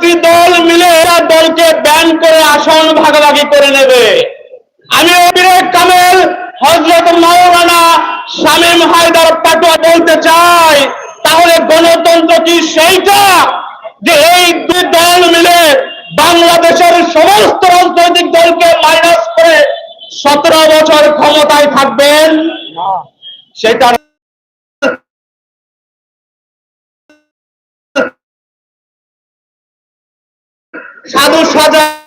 চারটি দল মিলে এরা দলকে ব্যান করে আসন ভাগাভাগি করে নেবে। আমি অবিরেক কামেল হজরত মাওলানা শামীম হায়দার পাটোয়া বলতে চাই তাহলে গণতন্ত্র কি সেইটা? যে এই দুই দল মিলে বাংলাদেশের সমস্ত রাজনৈতিক দলকে মাইনাস করে সতেরো বছর ক্ষমতায় থাকবেন? সেটা সাধু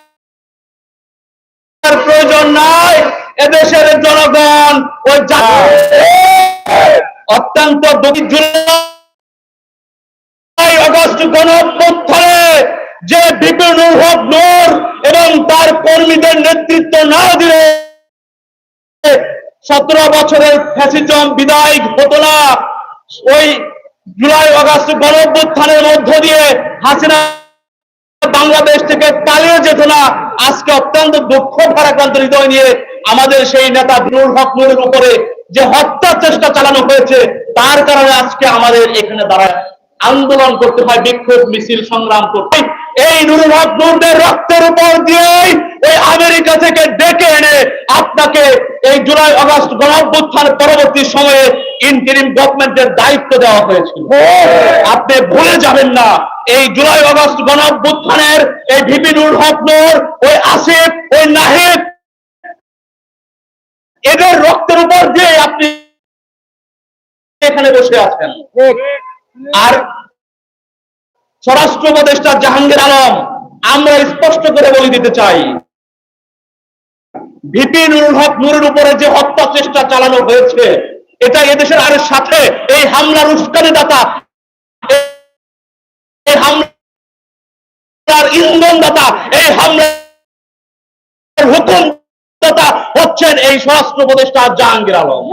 প্রয়োজন নাই, এদেশের জনগণ ওই অত্যন্ত অগস্ট গণ যে বিপিনুর হক নূর এবং তার কর্মীদের নেতৃত্ব না দিলে সতেরো বছরের ফ্যাসিজম বিদায় হতো না ওই জুলাই অগস্ট গণ মধ্য দিয়ে হাসিনা বাংলাদেশ থেকে পালিয়ে যেত না আজকে অত্যন্ত দুঃখ ভারাক্রান্ত হৃদয় নিয়ে আমাদের সেই নেতা নুর হক নুরের উপরে যে হত্যার চেষ্টা চালানো হয়েছে তার কারণে আজকে আমাদের এখানে দাঁড়ায় আন্দোলন করতে হয় বিক্ষোভ মিছিল সংগ্রাম করতে এই নুরুল হক নুরদের রক্তের উপর দিয়েই এই আমেরিকা থেকে ডেকে এনে আপনাকে এই জুলাই আগস্ট গণঅভ্যুত্থান পরবর্তী সময়ে ইন্টারিম গভর্নমেন্টের দায়িত্ব দেওয়া হয়েছিল। আপনি ভুলে যাবেন না। এই জুলাই আগস্ট গণঅভ্যুত্থানের এই ভিপিনুর হক নূর, ওই আসিফ, ওই নাহিদ, এদের রক্তের উপর দিয়ে আপনি এখানে বসে আছেন। আর স্বরাষ্ট্র উপদেষ্টা জাহাঙ্গীর আলম, আমরা স্পষ্ট করে বলে দিতে চাই ভিপি নুরুল হক নুরের উপরে যে হত্যা চেষ্টা চালানো হয়েছে, এটা এদেশের আর সাথে এই হামলার উস্কানি দাতা হামলার ইন্ধন দাতা এই হামলার হুকুম দাতা হচ্ছেন এই স্বরাষ্ট্র উপদেষ্টা জাহাঙ্গীর আলম।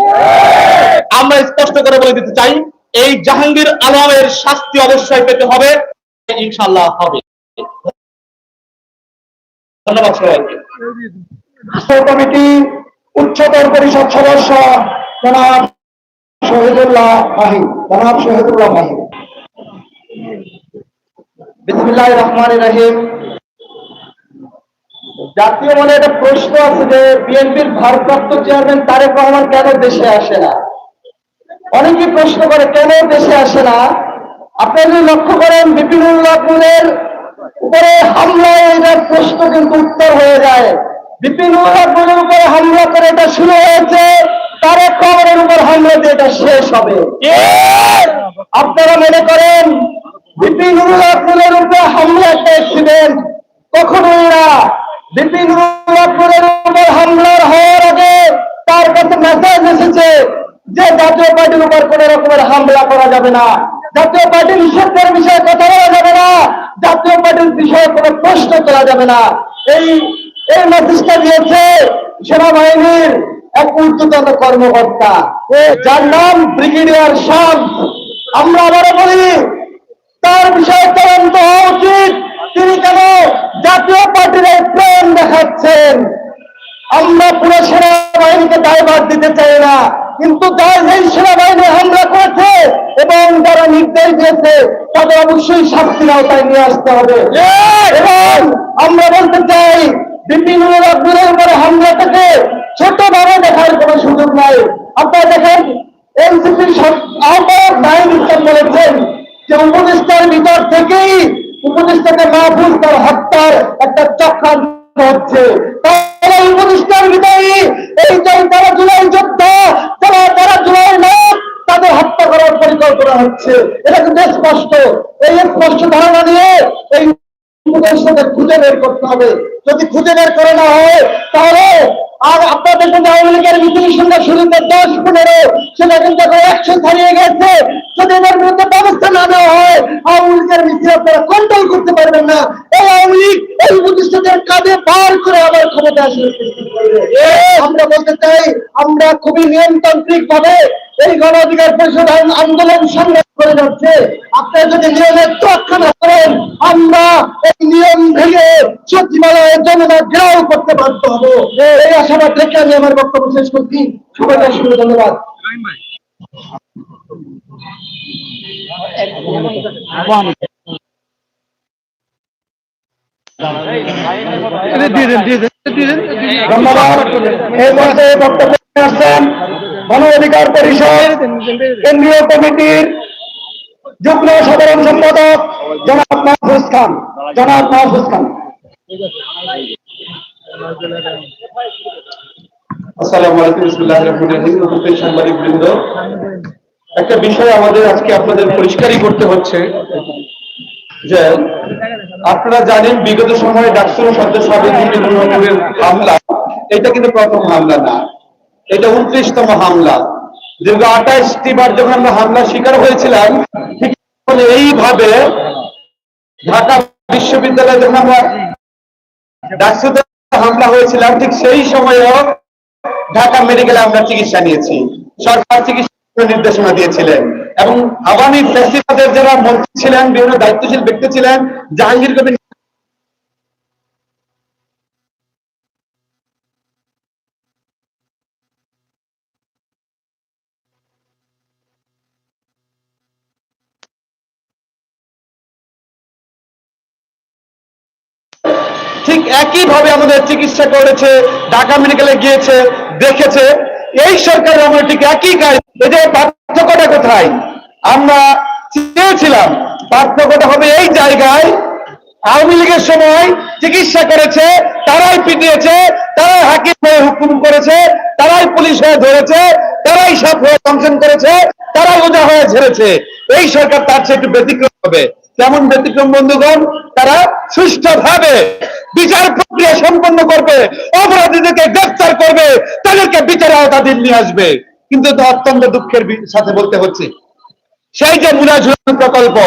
আমরা স্পষ্ট করে বলে দিতে চাই, এই জাহাঙ্গীর আলমের শাস্তি অবশ্যই পেতে হবে ইনশাল্লাহ হবে। ধন্যবাদ সবাইকে। কমিটি উচ্চতর পরিষদ সদস্য জনাব শহীদুল্লাহ মাহিম জনাব শহীদুল্লাহ মাহিম বিসমিল্লাহ রহমান রহিম। জাতীয় মনে একটা প্রশ্ন আছে যে বিএনপির ভারপ্রাপ্ত চেয়ারম্যান তারেক রহমান কেন দেশে আসে না? প্রশ্ন করে, কেন দেশে আসে না? লক্ষ্য করেন বিপিনুল্লাহ গুলের উপরে হামলায় এটার প্রশ্ন কিন্তু উত্তর হয়ে যায়। বিপিনুল্লাহ গুলের উপরে হামলা করে এটা শুরু হয়েছে, তারেক রহমানের উপর হামলা দিয়ে এটা শেষ হবে। আপনারা মনে করেন বিপিনুল্লাহ গুলের উপরে হামলা অ্যাক্সিডেন্ট কখনোই না। বিপিনুল্লাহ গুলের উপর হামলার হওয়ার আগে তার কাছে মেসেজ এসেছে যে জাতীয় পার্টির উপর কোন রকমের হামলা করা যাবে না। জাতীয় পার্টির নিষেধের বিষয়ে কথা বলা যাবে না। জাতীয় পার্টির বিষয়ে কোনো প্রশ্ন তোলা যাবে না। এই এই মেসেজটা দিয়েছে সেনাবাহিনীর এক ঊর্ধ্বতন কর্মকর্তা। যার নাম ব্রিগেডিয়ার শাম আমরা আবারও বলি তার বিষয়ে তদন্ত হওয়া উচিত। তিনি কেন জাতীয় পার্টির প্রেম দেখাচ্ছেন? আমরা পুরো সেনাবাহিনীকে দায়ভার দিতে চাই না, কিন্তু যারা এই সেনাবাহিনী হামলা করেছে এবং যারা নির্দেশ দিয়েছে, তাদের অবশ্যই শাস্তির আওতায় নিয়ে আসতে হবে। এবং আমরা বলতে চাই বিপিন আব্দুলের উপরে হামলা থেকে ছোট বড় দেখার কোনো সুযোগ নাই। আপনারা দেখেন এনসিপি আহ্বায়ক নাইম ইসলাম বলেছেন যে উপদেষ্টার ভিতর থেকেই উপদেষ্টাকে মাহফুজ তার হত্যার একটা চক্রান্ত হচ্ছে। তারা উপদেষ্টার ভিতরে এই যে যারা জুলাই যোদ্ধা, যারা যারা জুলাই লোক তাদের হত্যা করার পরিকল্পনা হচ্ছে। এটা কিন্তু স্পষ্ট। এই স্পষ্ট ধারণা নিয়ে এই উপদেষ্টাদের খুঁজে বের করতে হবে। যদি খুঁজে বের করে না হয়, তাহলে আর আপনাদের দেখবেন আওয়ামী লীগের মিছিলের সঙ্গে শুরুতে দশ পনেরো, সেটা কিন্তু এখন একশো ছাড়িয়ে গেছে। যদি এদের বিরুদ্ধে ব্যবস্থা না নেওয়া হয়, আওয়ামী লীগের মিছিল আপনারা কন্ট্রোল করতে পারবেন না। এই আওয়ামী লীগ এই প্রতিষ্ঠানের কাঁধে পার করে আবার ক্ষমতা আসলে আমরা বলতে চাই, আমরা খুবই নিয়মতান্ত্রিক ভাবে এই গণ অধিকার পরিষদ আন্দোলন সংগ্রাম করে যাচ্ছে। আপনারা যদি নিয়মের না করেন আমরা এই নিয়ম ভেঙে সচিবালয়ে জনতা ঘেরাও করতে বাধ্য হব। এই আশাবাদ রেখে আমি আমার বক্তব্য শেষ করছি। সবাইকে অসংখ্য ধন্যবাদ। ধন্যবাদ। এই পর্যায়ে বক্তব্য আসছেন গণ অধিকার পরিষদ কেন্দ্রীয় কমিটির যুগ্ম সাধারণ সম্পাদক জনাব মাহফুজ খান জনাব মাহফুজ খান। আসসালামু আলাইকুম বিসমিল্লাহির রহমানির রহিম। উপস্থিত সাংবাদিক বৃন্দ একটা বিষয় আমাদের আজকে আপনাদের পরিষ্কারই করতে হচ্ছে যে আপনারা জানেন বিগত সময়ে ডাকসুর সদস্য সাবেকের হামলা এটা কিন্তু প্রথম হামলা না। এটা উনত্রিশতম হামলা। দীর্ঘ আঠাশটি বার যখন আমরা হামলার শিকার হয়েছিলাম, ঠিক এইভাবে ঢাকা বিশ্ববিদ্যালয়ে যখন আমরা হামলা হয়েছিলাম, ঠিক সেই সময়েও ঢাকা মেডিকেলে আমরা চিকিৎসা নিয়েছি। সরকার চিকিৎসা নির্দেশনা দিয়েছিলেন এবং আওয়ামী ফেসিবাদের যারা মন্ত্রী ছিলেন, বিভিন্ন দায়িত্বশীল ব্যক্তি ছিলেন, জাহাঙ্গীর কবির ঠিক একই ভাবে আমাদের চিকিৎসা করেছে, ঢাকা মেডিকেলে গিয়েছে, দেখেছে। এই সরকার আমরা ঠিক একই কাজ। এদের পার্থক্যটা কোথায়? আমরা চেয়েছিলাম পার্থক্যটা হবে এই জায়গায়, আওয়ামী লীগের সময় চিকিৎসা করেছে, তারাই পিটিয়েছে, তারাই হাকিম হয়ে হুকুম করেছে, তারাই পুলিশ হয়ে ধরেছে, তারাই সাপ হয়ে ফাংশন করেছে, তারাই ওজা হয়ে ঝেড়েছে। এই সরকার তার চেয়ে একটু ব্যতিক্রম হবে। কেমন ব্যতিক্রম বন্ধুগণ, তারা সুষ্ঠুভাবে বিচার প্রক্রিয়া সম্পন্ন করবে, অপরাধীদেরকে গ্রেফতার করবে, তাদেরকে বিচার আওতাধীন নিয়ে আসবে। কিন্তু এটা অত্যন্ত দুঃখের সাথে বলতে হচ্ছে, সেই যে মুলা ঝুলানো প্রকল্প,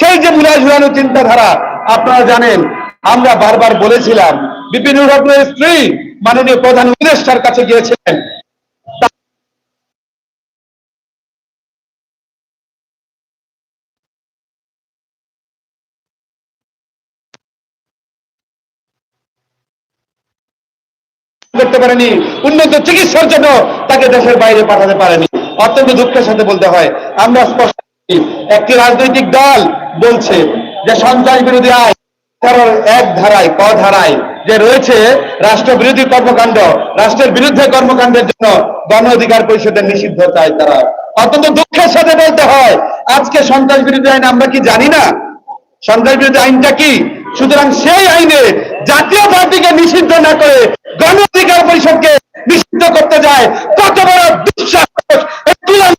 সেই যে মুলা ঝুলানো চিন্তাধারা, আপনারা জানেন, আমরা বারবার বলেছিলাম, বিপিন স্ত্রী মাননীয় প্রধান উপদেষ্টার কাছে গিয়েছিলেন করতে পারেনি, উন্নত চিকিৎসার জন্য তাকে দেশের বাইরে পাঠাতে পারেনি। অত্যন্ত দুঃখের সাথে বলতে হয়, আমরা স্পষ্ট একটি রাজনৈতিক দল বলছে যে সন্ত্রাস বিরোধী আইন এক ধারায়, ক ধারায় যে রয়েছে রাষ্ট্রবিরোধী কর্মকাণ্ড, রাষ্ট্রের বিরুদ্ধে কর্মকাণ্ডের জন্য গণ অধিকার পরিষদের নিষিদ্ধ চায় তারা। অত্যন্ত দুঃখের সাথে বলতে হয়, আজকে সন্ত্রাস বিরোধী আইন আমরা কি জানি না? সন্ত্রাস বিরোধী আইনটা কি? সুতরাং সেই আইনে জাতীয় পার্টিকে নিষিদ্ধ না করে গণ অধিকার পরিষদকে নিষিদ্ধ করতে যায়, কত বড় তুলার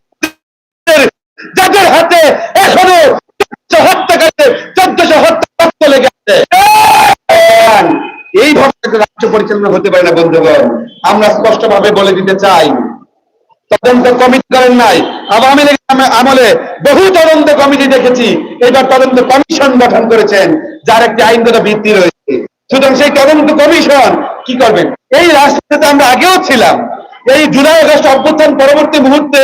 যাদের হাতে এখনও হত্যাকারীদের চোদ্দশো হত্যা লেগে আছে এইভাবে রাষ্ট্র পরিচালনা হতে পারে না, বন্ধুগণ। আমরা স্পষ্টভাবে বলে দিতে চাই, তদন্ত কমিটি করেন নাই। আওয়ামী লীগ আমলে বহু তদন্ত কমিটি দেখেছি। এবার তদন্ত কমিশন গঠন করেছেন, যার একটি আইনগত ভিত্তি রয়েছে। সুতরাং সেই তদন্ত কমিশন কি করবেন? এই রাষ্ট্রতে আমরা আগেও ছিলাম। এই জুলাই আগস্ট অভ্যুত্থান পরবর্তী মুহূর্তে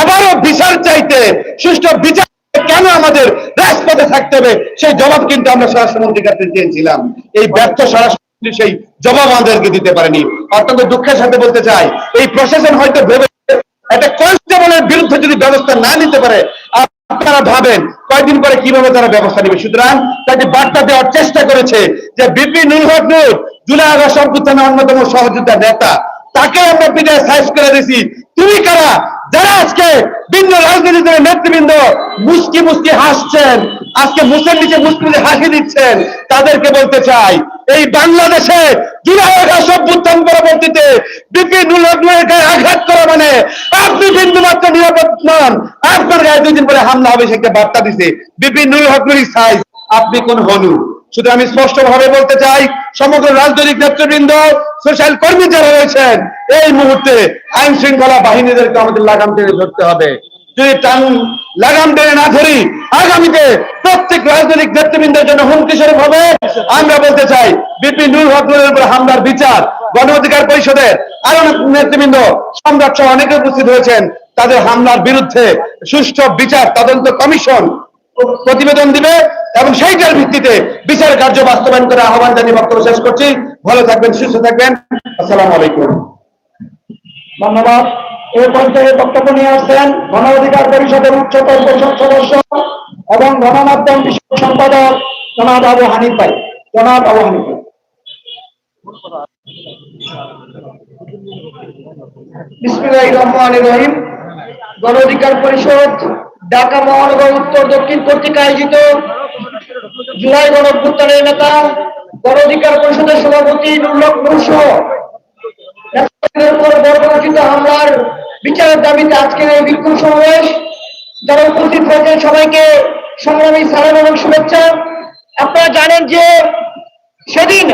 আবারও বিচার চাইতে, সুষ্ঠু বিচার কেন আমাদের রাজপথে থাকতে হবে? সেই জবাব কিন্তু আমরা স্বরাষ্ট্রমন্ত্রীর কাছে চেয়েছিলাম। এই ব্যর্থ স্বরাষ্ট্রমন্ত্রী সেই জবাব আমাদেরকে দিতে পারেনি। অত্যন্ত দুঃখের সাথে বলতে চাই, এই প্রশাসন হয়তো ভেবে একটা কনস্টেবলের বিরুদ্ধে যদি ব্যবস্থা না নিতে পারে আপনারা ভাবেন কয়েকদিন পরে কীভাবে তারা ব্যবস্থা নেবে। সুতরাং তাকে বার্তা দেওয়ার চেষ্টা করেছে যে VP Nur Haque Nur, July August অভ্যুত্থানের অন্যতম সহযোগিতা নেতা তাকে আমরা বিদায় সাইজ করে দিছি তুমি কারা? যারা আজকে ভিন্ন রাজনৈতিক দলের নেতৃবৃন্দ, মুস্কি মুস্কি হাসছেন, আজকে মুসের নিচে মুস্কি হাসি দিচ্ছেন, তাদেরকে বলতে চাই, এই বাংলাদেশে জুলাই পরবর্তীতে বিপিন উল্লেখের গায়ে আঘাত করা মানে আপনি বিন্দু মাত্র নিরাপদ নন। আপনার গায়ে দুই দিন পরে হামলা হবে একটা বার্তা দিছে। বিপিন নুল হকনুরি সাইজ আপনি কোন হনু? শুধু আমি স্পষ্ট ভাবে বলতে চাই, সমগ্র রাজনৈতিক নেতৃবৃন্দ সোশ্যাল কর্মী যারা রয়েছেন, এই মুহূর্তে আইন শৃঙ্খলা বাহিনীদেরকে আমাদের লাগাম টেনে ধরতে হবে। যদি টান লাগাম টেনে না ধরি, আগামীতে প্রত্যেক রাজনৈতিক নেতৃবৃন্দের জন্য হুমকি স্বরূপ হবে। আমরা বলতে চাই, বিপিন নুর হকনুরের উপর হামলার বিচার, গণ অধিকার পরিষদের আরও নেতৃবৃন্দ সম্রাট সহ অনেকে উপস্থিত হয়েছেন। তাদের হামলার বিরুদ্ধে সুষ্ঠু বিচার তদন্ত কমিশন প্রতিবেদন দিবে এবং সেইটার ভিত্তিতে বিচার কার্য বাস্তবায়ন করে আহ্বান জানিয়ে বক্তব্য শেষ করছি। ভালো থাকবেন, সুস্থ থাকবেন। আসসালামু আলাইকুম। ধন্যবাদ। এই পর্যায়ে বক্তব্য নিয়ে আসছেন গণ অধিকার পরিষদের উচ্চতর পরিষদ সদস্য এবং গণমাধ্যম বিষয়ক সম্পাদক জনাব আবু হানিফ ভাই। জনাব আওয়ামী লীগ বিসমিল্লাহ রহমান রহিম। গণ অধিকার পরিষদ ঢাকা মহানগর উত্তর দক্ষিণ কর্তৃক আয়োজিত জুলাই গণ অভ্যুত্থানের নেতা গণ অধিকার পরিষদের সভাপতি নুরুল্লাহ সহ নেতাকর্মীদের উপর বর্বরচিত হামলার বিচারের দাবিতে আজকের এই বিক্ষোভ সমাবেশ। যারা উপস্থিত হয়েছেন সবাইকে সংগ্রামী সালাম এবং শুভেচ্ছা। আপনারা জানেন যে সেদিন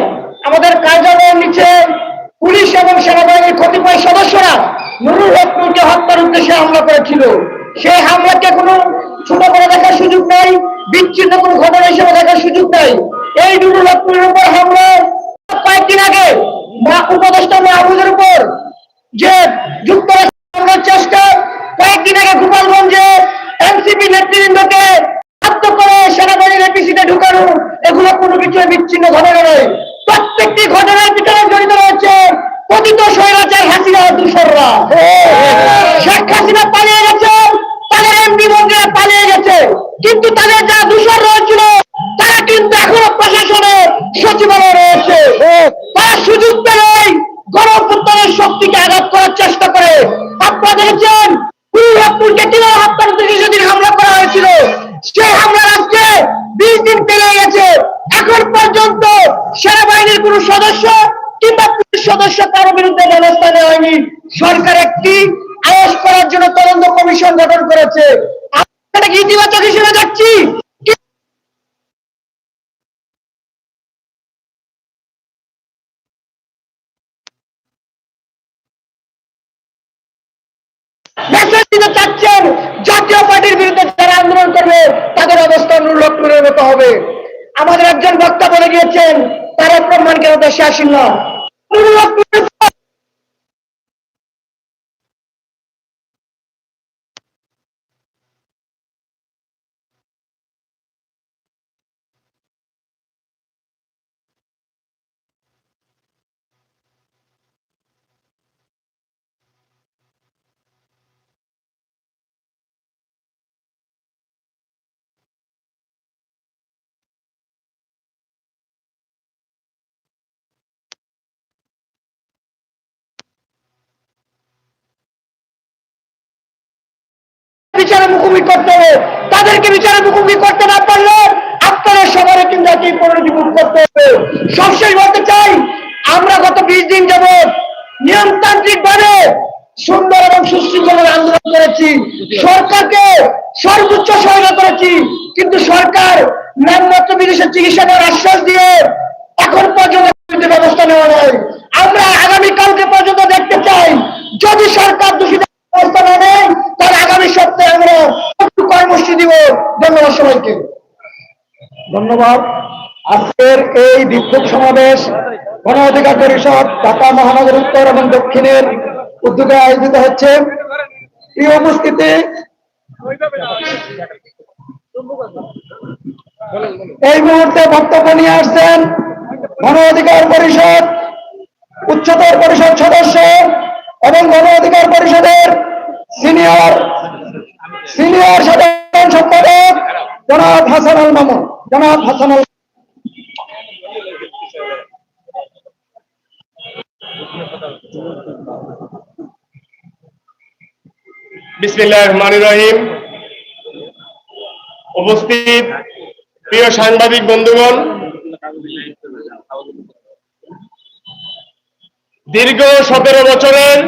আমাদের কার্যালয়ের নিচে পুলিশ এবং সেনাবাহিনীর কতিপয় সদস্যরা নুরুল হক হত্যার উদ্দেশ্যে হামলা করেছিল। সেই হামলাকে কোনো ছোট করে দেখার সুযোগ নাই বিচ্ছিন্ন কোনো ঘটনা হিসেবে দেখার সুযোগ নাই। এই হক নূরের উপর হামলা কয়েকদিন আগে উপদেষ্টা মাহবুবের উপর যে যুক্তরাষ্ট্র হামলার চেষ্টা কয়েকদিন আগে গোপালগঞ্জে এনসিপি নেতৃবৃন্দকে বাধ্য করে সেনাবাহিনীর এপিসিতে ঢুকানো এগুলো কোনো কিছু বিচ্ছিন্ন ঘটনা নয়। প্রত্যেকটি ঘটনার ভিতরে জড়িত রয়েছে কথিত স্বৈরাচার হাসিনা দূষররা শেখ হাসিনা পালিয়ে কিন্তু তাদের যারা দূষর রয়েছিল, তারা কিন্তু এখনও প্রশাসনে সচিবালয়ে রয়েছে। তারা সুযোগ পেলেই গণপুত্রের শক্তিকে আঘাত করার চেষ্টা করে। আপনারা দেখেছেন কুড়িপুরকে কীভাবে হত্যার উদ্দেশ্যে সেদিন হামলা করা হয়েছিল? সেই হামলার আজকে বিশ দিন পেরিয়ে গেছে। এখন পর্যন্ত সেনাবাহিনীর কোন সদস্য কিংবা পুলিশ সদস্য কারও বিরুদ্ধে ব্যবস্থা নেওয়া হয়নি। সরকার একটি আয়েস করার জন্য তদন্ত কমিশন গঠন করেছে। এটাকে ইতিবাচক হিসেবে দেখছি। জাতীয় পার্টির বিরুদ্ধে যারা আন্দোলন করবে, তাদের অবস্থান লক্ষ্মণের মতো হবে। আমাদের একজন বক্তা বলে গিয়েছেন তারা প্রমাণ কেন দেশে আসেন না মুখোমুখি করতে হবে। তাদেরকে বিচারে মুখোমুখি করতে না পারলে আপনারা সবারই কিন্তু একই পরিণতি ভোগ করতে হবে। সবশেষ বলতে চাই, আমরা গত বিশ দিন যাবৎ নিয়মতান্ত্রিক ভাবে সুন্দর এবং সুশৃঙ্খল আন্দোলন করেছি। সরকারকে সর্বোচ্চ সহায়তা করেছি, কিন্তু সরকার নামমাত্র বিদেশে চিকিৎসা নেওয়ার আশ্বাস দিয়ে এখন পর্যন্ত ব্যবস্থা নেওয়া নয় আমরা আগামীকালকে পর্যন্ত দেখতে চাই, যদি সরকার দূষিত না নেয় তাহলে আগামী সপ্তাহে আমরা কর্মসূচি দিব। ধন্যবাদ সবাইকে। ধন্যবাদ। আজকের এই বিক্ষোভ সমাবেশ গণ অধিকার পরিষদ, ঢাকা মহানগর উত্তর এবং দক্ষিণের উদ্যোগে আয়োজিত হচ্ছে। এই উপস্থিতি, এই মুহূর্তে বক্তব্য নিয়ে আসছেন গণ অধিকার পরিষদ, উচ্চতর পরিষদ সদস্য এবং গণ অধিকার পরিষদের সিনিয়র। সিনিয়র সাধারণ সম্পাদক জনাব হাসান আল মামুন। জনাব হাসান আল রহিম উপস্থিত প্রিয় সাংবাদিক বন্ধুগণ, দীর্ঘ সতেরো বছরের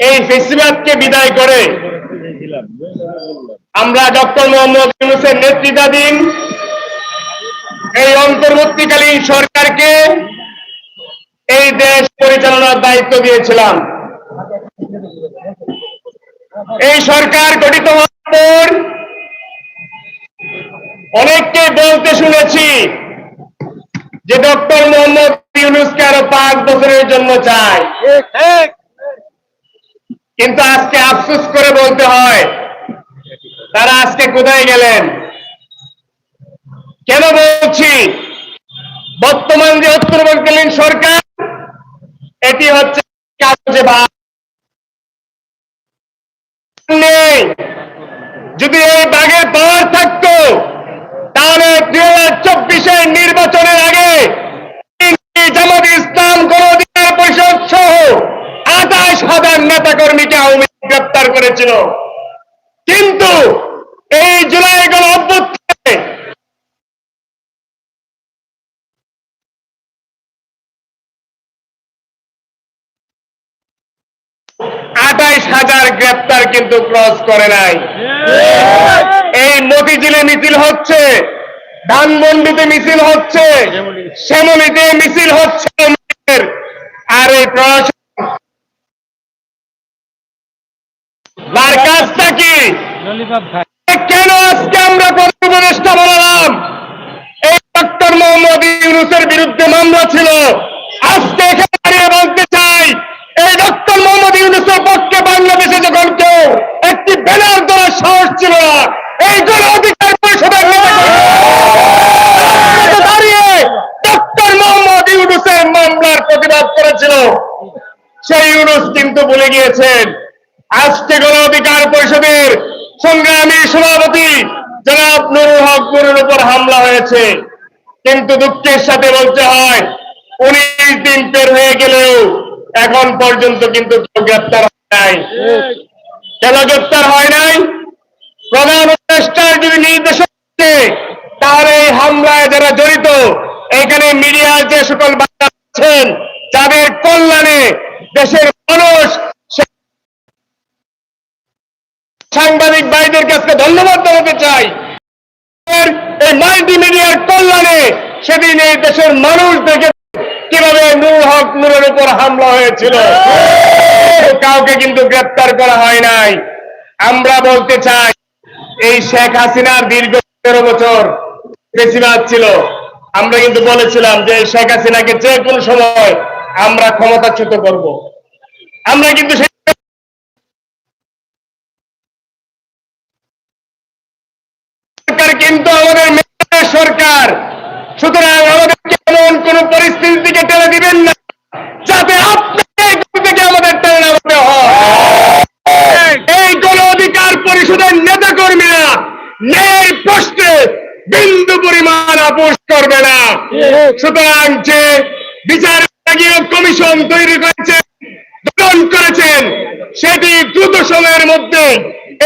এই ফেস্টিভ্যালকে বিদায় করে আমরা ডক্টর মোহাম্মদ ইউনুসের নেতৃত্বাধীন এই অন্তর্বর্তীকালীন সরকারকে এই দেশ পরিচালনার দায়িত্ব দিয়েছিলাম। এই সরকার গঠিত হওয়ার পর অনেককে বলতে শুনেছি যে ডক্টর মোহাম্মদ ইউনুসকে আরও পাঁচ বছরের জন্য চাই। কিন্তু আজকে আফসোস করে বলতে হয়, তারা আজকে কোথায় গেলেন? কেন বলছি? বর্তমান যে অন্তর্বর্তীকালীন সরকার, এটি হচ্ছে কাগজে যদি এই বাঘের পাওয়ার থাকতো, তাহলে দুই হাজার চব্বিশের নির্বাচনের আগে জামাত ইসলাম গণ অধিকার পরিষদ সহ আঠাশ হাজার নেতা কর্মীকে আওয়ামী গ্রেপ্তার করেছিল। কিন্তু এই জুলাই গণ আঠাইশ হাজার গ্রেপ্তার কিন্তু ক্রস করে নাই। এই মতিঝিলে মিছিল হচ্ছে, ধানমন্ডিতে মিছিল হচ্ছে, শ্যামলিতে মিছিল হচ্ছে আর এই প্রশাসন তার কাজটা কি? কেন আজকে আমরা প্রধান উপদেষ্টা বানালাম এই ডক্টর মোহাম্মদ ইউনুসের বিরুদ্ধে মামলা ছিল। আজকে এখানে দাঁড়িয়ে বলতে চাই এই ডক্টর মোহাম্মদ ইউনুসের পক্ষে বাংলাদেশে যখন কেউ একটি ব্যানার দেওয়ার সাহস ছিল না এই গণ অধিকার পরিষদের দাঁড়িয়ে ডক্টর মোহাম্মদ ইউনুসের মামলার প্রতিবাদ করেছিল। সেই ইউনুস কিন্তু ভুলে গিয়েছেন আজকে গণ অধিকার পরিষদের সংগ্রামী সভাপতি জনাব নুরুল হক নুরের উপর হামলা হয়েছে। কিন্তু দুঃখের সাথে বলতে হয়, উনিশ দিন পের হয়ে গেলেও এখন পর্যন্ত কিন্তু কেউ গ্রেপ্তার হয় নাই। কেন গ্রেপ্তার হয় নাই? প্রধান উপদেষ্টার যদি নির্দেশ তাহলে এই হামলায় যারা জড়িত, এখানে মিডিয়ার যে সকল বাচ্চা আছেন, যাদের কল্যাণে দেশের মানুষ সাংবাদিক ভাইদের কাছে ধন্যবাদ জানাতে চাই। এই মাল্টি মিডিয়ার কল্যাণে সেদিন এই দেশের মানুষ দেখে কীভাবে নূর হক নূরের উপর হামলা হয়েছিল। কাউকে কিন্তু গ্রেপ্তার করা হয় নাই। আমরা বলতে চাই, এই শেখ হাসিনার দীর্ঘ তেরো বছর বেশিরভাগ ছিল। আমরা কিন্তু বলেছিলাম যে শেখ হাসিনাকে যে কোনো সময় আমরা ক্ষমতাচ্যুত করব। আমরা কিন্তু সরকার। সুতরাং আমাদেরকে এমন কোন পরিস্থিতি থেকে টেনে দিবেন না, যাতে আপনাকে থেকে আমাদের টেনে হয়। এই গণ অধিকার পরিষদের নেতা কর্মীরা ন্যায়ের প্রশ্নে বিন্দু পরিমাণ আপোষ করবে না। সুতরাং যে বিচার কমিশন তৈরি করেছে, গঠন করেছেন, সেটি দ্রুত সময়ের মধ্যে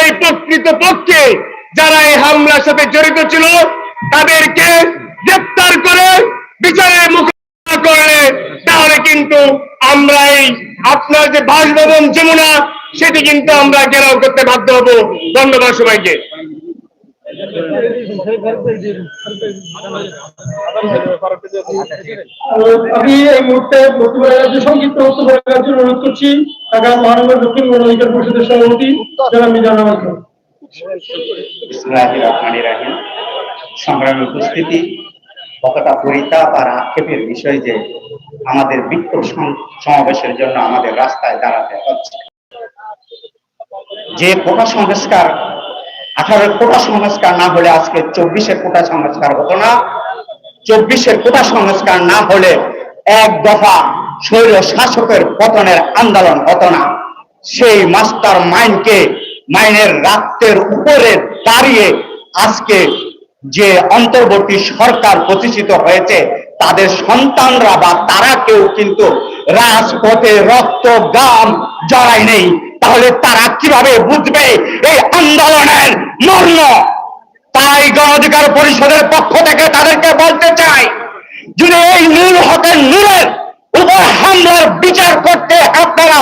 এই প্রকৃত পক্ষে যারা এই হামলার সাথে জড়িত ছিল তাদেরকে গ্রেপ্তার করে বিচারের মুখোমুখি করলে তাহলে কিন্তু আমরা এই আপনার যে বাসভবন যমুনা সেটি কিন্তু আমরা ঘেরাও করতে বাধ্য হব। ধন্যবাদ সবাইকে। আমি এই মুহূর্তে বক্তব্য সংক্ষিপ্ত বক্তব্য রাখার জন্য অনুরোধ করছি ঢাকা মহানগর দক্ষিণ গণ অধিকার পরিষদের সভাপতি জনাব রহমানি। সংগ্রামী উপস্থিতি কতটা পরিতাপ আর আক্ষেপের বিষয় যে আমাদের বিক্ষোভ সমাবেশের জন্য আমাদের রাস্তায় দাঁড়াতে হচ্ছে। যে কোটা সংস্কার আঠারোর কোটা সংস্কার না হলে আজকে চব্বিশের কোটা সংস্কার হতো না। চব্বিশের কোটা সংস্কার না হলে এক দফা স্বৈর শাসকের পতনের আন্দোলন হতো না। সেই মাস্টার মাইন্ডকে মাইনের রাত্রের উপরে দাঁড়িয়ে আজকে যে অন্তর্বর্তী সরকার প্রতিষ্ঠিত হয়েছে, তাদের সন্তানরা বা তারা কেউ কিন্তু রাজপথে রক্ত গাম জড়াই নেই। তাহলে তারা কীভাবে বুঝবে এই আন্দোলনের মর্ম? তাই গণ অধিকার পরিষদের পক্ষ থেকে তাদেরকে বলতে চাই যদি এই নূর হকের নূরের উপর হামলার বিচার করতে আপনারা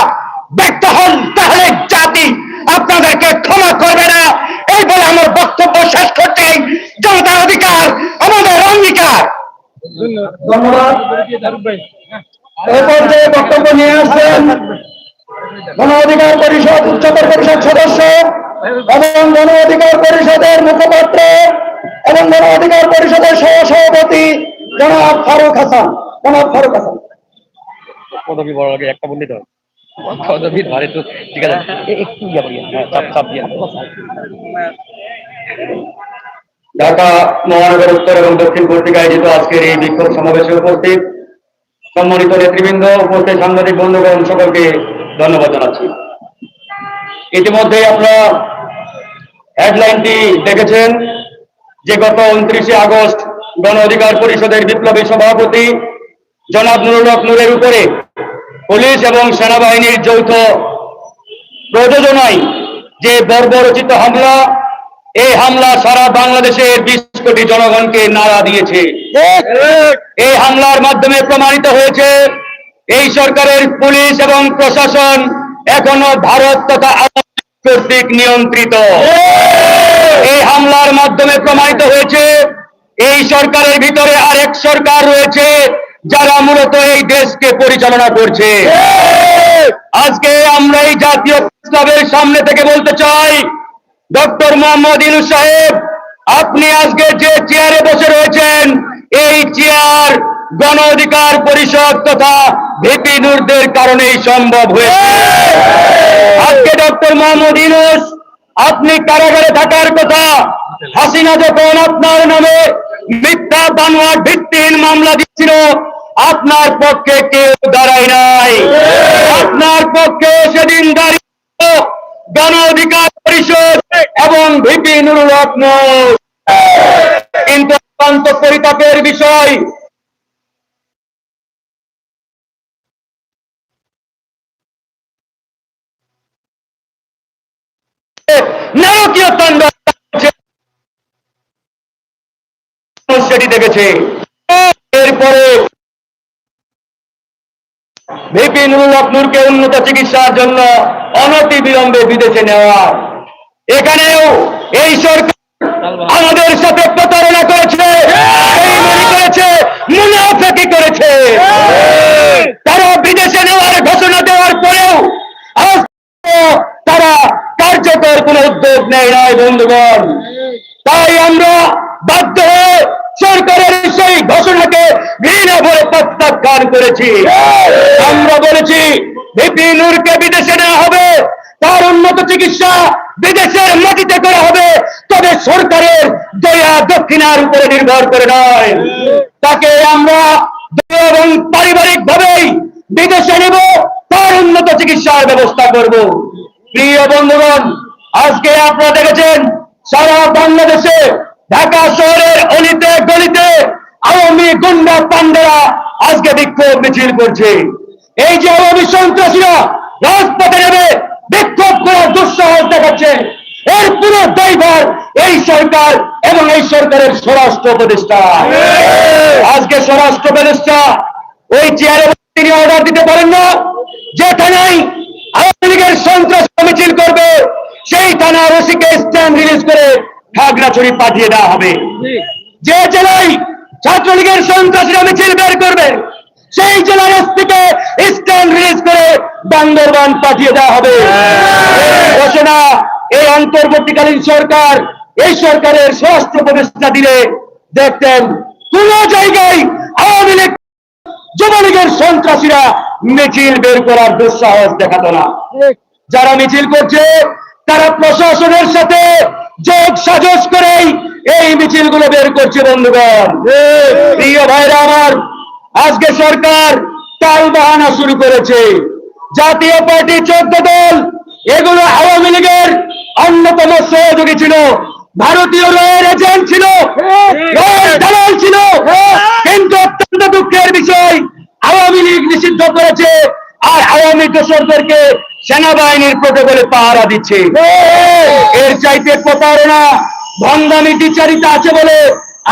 ব্যক্ত হন, তাহলে জাতি আপনাদেরকে ক্ষমা করবে না। এই বলে আমার বক্তব্য শেষ করতে জনতার অধিকার আমাদের অঙ্গীকার। ধন্যবাদ। এই পর্যায়ে বক্তব্য নিয়ে আসছেন গণ অধিকার পরিষদ উচ্চতর পরিষদ সদস্য এবং গণ অধিকার পরিষদের মুখপাত্র এবং গণ অধিকার পরিষদের সহ সভাপতি জনাব ফারুক হাসান। জনাব ফারুক হাসান। পদবি বড় আগে একটা বললি তো পদবি ধরে তো ঠিক আছে একটু ইয়া করিয়ে চাপ চাপ দিয়ে ঢাকা মহানগর উত্তর এবং দক্ষিণ কর্তৃক আয়োজিত আজকের এই বিক্ষোভ সমাবেশে উপস্থিত সম্মানিত নেতৃবৃন্দ উপস্থিত সাংবাদিক বন্ধুগণ সকলকে ধন্যবাদ জানাচ্ছি। ইতিমধ্যে আপনারা হেডলাইনটি দেখেছেন যে গত উনত্রিশে আগস্ট গণ অধিকার পরিষদের বিপ্লবী সভাপতি জনাব নুরুল হক নূরের উপরে পুলিশ এবং সেনাবাহিনীর যৌথ প্রযোজনায় যে বর্বরচিত হামলা, এই হামলা সারা বাংলাদেশের বিশ কোটি জনগণকে নাড়া দিয়েছে। এই হামলার মাধ্যমে প্রমাণিত হয়েছে, এই সরকারের পুলিশ এবং প্রশাসন এখনও ভারত তথা কর্তৃক নিয়ন্ত্রিত। এই হামলার মাধ্যমে প্রমাণিত হয়েছে, এই সরকারের ভিতরে আরেক সরকার রয়েছে যারা মূলত এই দেশকে পরিচালনা করছে। আজকে আমরা এই জাতীয় সামনে থেকে বলতে চাই, ডক্টর মোহাম্মদ ইনুস সাহেব, আপনি আজকে যে চেয়ারে বসে রয়েছেন, এই চেয়ার গণ অধিকার পরিষদ তথা ভিপি নূরদের কারণেই সম্ভব হয়েছে। আজকে ডক্টর মোহাম্মদ ইনুস আপনি কারাগারে থাকার কথা, হাসিনা যখন আপনার নামে মিথ্যা বানোয়ার ভিত্তিহীন মামলা দিচ্ছিল আপনার পক্ষে কেউ দাঁড়ায় নাই। আপনার পক্ষে সেদিন দাঁড়িয়ে গণ অধিকার পরিষদ এবং ভিপি নুরুল কিন্তু অত্যন্ত পরিতাপের বিষয়। নারকীয় সেটি দেখেছে। এরপরে ভিপি নুরুল নূরকে উন্নত চিকিৎসার জন্য অনতি বিলম্বে বিদেশে নেওয়া। এখানেও এই সরকার আমাদের সাথে প্রতারণা করেছে করেছে মুনাফেকি করেছে? তারা বিদেশে নেওয়ার ঘোষণা দেওয়ার পরেও তারা কার্যকর কোন উদ্যোগ নেয় নাই, বন্ধুগণ। তাই আমরা বাধ্য হয়ে সরকারের সেই ঘোষণাকে ঘৃণা ভরে প্রত্যাখ্যান করেছি। আমরা বলেছি ভিপি নূরকে বিদেশে নেওয়া হবে, তার উন্নত চিকিৎসা বিদেশের মাটিতে করা হবে, তবে সরকারের দয়া দক্ষিণার উপরে নির্ভর করে নয়। তাকে আমরা এবং পারিবারিক ভাবেই বিদেশে নেব, তার উন্নত চিকিৎসার ব্যবস্থা করব। প্রিয় বন্ধুগণ, আজকে আপনারা দেখেছেন, সারা বাংলাদেশে ঢাকা শহরের অলিতে গলিতে আওয়ামী গুন্ডা পান্ডারা আজকে বিক্ষোভ মিছিল করছে। এই যে আওয়ামী সন্ত্রাসীরা রাজপথে নেমে বিক্ষোভ করার দুঃসাহস দেখাচ্ছে। এর পুরো দায়ভার এই সরকার এবং এই সরকারের স্বরাষ্ট্র উপদেষ্টা। আজকে স্বরাষ্ট্র উপদেষ্টা ওই চেয়ারে তিনি অর্ডার দিতে পারেন না। যে থানায় আওয়ামী লীগের সন্ত্রাস মিছিল করবে, সেই থানার ওসিকে স্ট্যান্ড রিলিজ করে খাগড়াছড়ি পাঠিয়ে দেওয়া হবে। যে জেলায় ছাত্রলীগের সন্ত্রাসীরা মিছিল বের করবে। সেই জেলার এসপিকে স্ট্যান্ড রিলিজ করে বান্দরবান পাঠিয়ে দেওয়া হবে। ঘোষণা এই অন্তর্বর্তীকালীন সরকার এই সরকারের স্বরাষ্ট্র উপদেষ্টা দিলে দেখতেন কোন জায়গায় আওয়ামী লীগ যুবলীগের সন্ত্রাসীরা মিছিল বের করার দুঃসাহস দেখাতো না। যারা মিছিল করছে তারা প্রশাসনের সাথে যোগ সাজস করেই এই মিছিলগুলো বের করছে বন্ধুগণ। প্রিয় ভাইরা আমার আজকে সরকার তাল বাহানা শুরু করেছে। জাতীয় পার্টি চোদ্দ দল এগুলো আওয়ামী লীগের অন্যতম সহযোগী ছিল। ভারতীয় রয়ের এজেন্ট ছিল দালাল ছিল। কিন্তু অত্যন্ত দুঃখের বিষয় আওয়ামী লীগ নিষিদ্ধ করেছে আর আওয়ামী দোসরদেরকে সেনাবাহিনীর প্রোটোকলে পাহারা দিচ্ছে। এর চাইতে প্রতারণা ভঙ্গামি বিচারিতা আছে বলে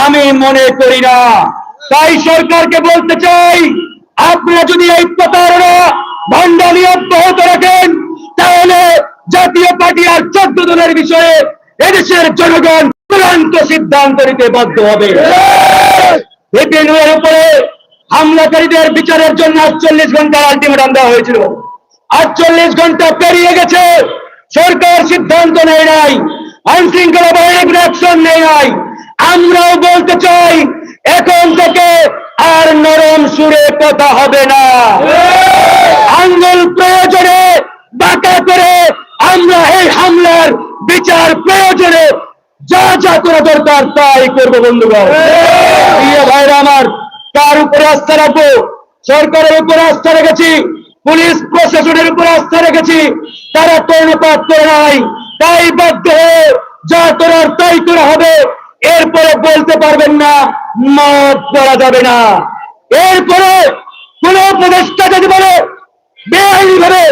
আমি মনে করি না। তাই সরকারকে বলতে চাই, আপনারা যদি এই প্রতারণা ভণ্ডামি অব্যাহত রাখেন, তাহলে জাতীয় পার্টি আর চোদ্দ দলের বিষয়ে এদেশের জনগণ চূড়ান্ত সিদ্ধান্ত নিতে বাধ্য হবে। উপরে হামলাকারীদের বিচারের জন্য আটচল্লিশ ঘণ্টার আলটিমেটাম দেওয়া হয়েছিল। আটচল্লিশ ঘণ্টা পেরিয়ে গেছে, সরকার সিদ্ধান্ত নেয় নাই। আইন শৃঙ্খলা বাহিনী কোনো অ্যাকশন নেয় নাই আমরাও বলতে চাই, এখন থেকে আর নরম সুরে কথা হবে না। আঙ্গুল প্রয়োজনে বাঁকা করে আমরা এই হামলার বিচার প্রয়োজনে যা যা করা দরকার তাই করব বন্ধুগণ। ভাইরা আমার, কার উপরে আস্থা রাখব? সরকারের উপরে আস্থা রেখেছি, পুলিশ প্রশাসনের উপরে আস্থা রেখেছি, তারা কর্ণপাত করে নাই। তাই বাধ্য যা করার তাই করা হবে। এরপরে বলতে পারবেন না মত করা যাবে না। এরপরে কোন উপদেষ্টা যদি বলে বেআইনি ভাবে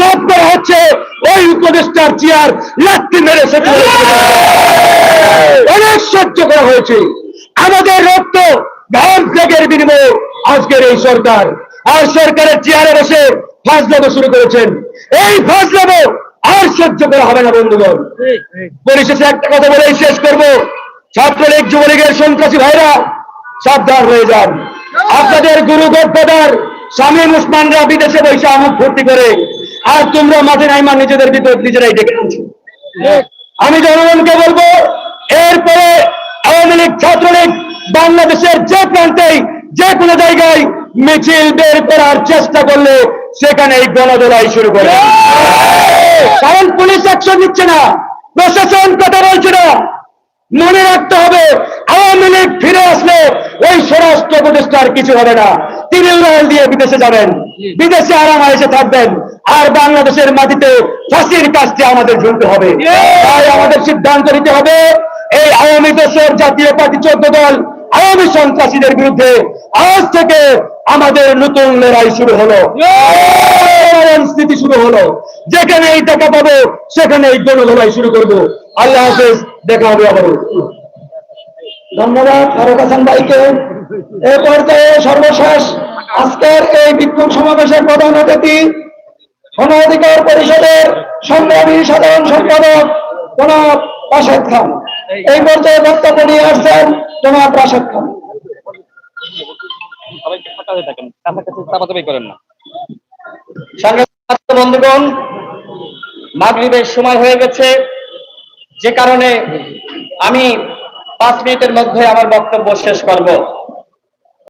মত করা হচ্ছে, ওই উপদেষ্টার চেয়ার লাত্তি মেরে সেটা অনেক সহ্য করা হয়েছে। আমাদের রক্ত ঘাম ত্যাগের বিনিময়ে আজকের এই সরকার। আর সরকারের চেয়ারে বসে ফাজলামো শুরু করেছেন। এই ফাজলামো আর সহ্য করা হবে না, বন্ধুগণ। পরিশেষে একটা কথা বলেই শেষ করব। ছাত্রলীগ, যুবলীগের সন্ত্রাসী ভাইরা, সাবধান হয়ে যান। আপনাদের গুরু গদ্দাদার, শামীম উসমানরা বিদেশে বৈশা আমুক ভর্তি করে। আর তোমরা মাঠে নাইমা নিজেদের ভিতর নিজেরাই ডেকে আনছো। আমি জনগণকে বলব, এরপরে আওয়ামী লীগ, ছাত্রলীগ বাংলাদেশের যে প্রান্তেই, যে কোনো জায়গায় মিছিল বের করার চেষ্টা করলে সেখানে এই গণদোলাই শুরু করে। কারণ পুলিশ অ্যাকশন নিচ্ছে না, প্রশাসন কথা বলছে না। মনে রাখতে হবে, আওয়ামী লীগ ফিরে আসলে ওই স্বরাষ্ট্র উপদেষ্টার কিছু হবে না। তিনি উড়াল দিয়ে বিদেশে যাবেন, বিদেশে আরাম এসে থাকবেন, আর বাংলাদেশের মাটিতে ফাঁসির কাজটি আমাদের ঝুলতে হবে। তাই আমাদের সিদ্ধান্ত নিতে হবে, এই আওয়ামী দেশের জাতীয় পার্টি চোদ্দ দল, আওয়ামী সন্ত্রাসীদের বিরুদ্ধে আজ থেকে আমাদের নতুন লড়াই শুরু হলো। স্থিতি শুরু হলো। যেখানে এই টাকা পাবো সেখানে এই গণলড়াই শুরু করব। আল্লাহ হাফেজ, দেখা হবে আবারও। ধন্যবাদ, ফারুক হাসান ভাইকে। এ পর্যায়ে সর্বশেষ আজকের এই বিক্ষোভ সমাবেশের প্রধান অতিথি গণ অধিকার পরিষদের সংগ্রামী সাধারণ সম্পাদক জনাব রাশেদ খান। এই পর্যায়ে বক্তব্য নিয়ে আসছেন জনাব রাশেদ খান। সবাইকে ফাঁকা হয়ে থাকেন কাছাকাছি চাপাচাপি করেন না। বন্ধুগণ, মাগরীবের সময় হয়ে গেছে। যে কারণে আমি পাঁচ মিনিটের মধ্যে আমার বক্তব্য শেষ করব।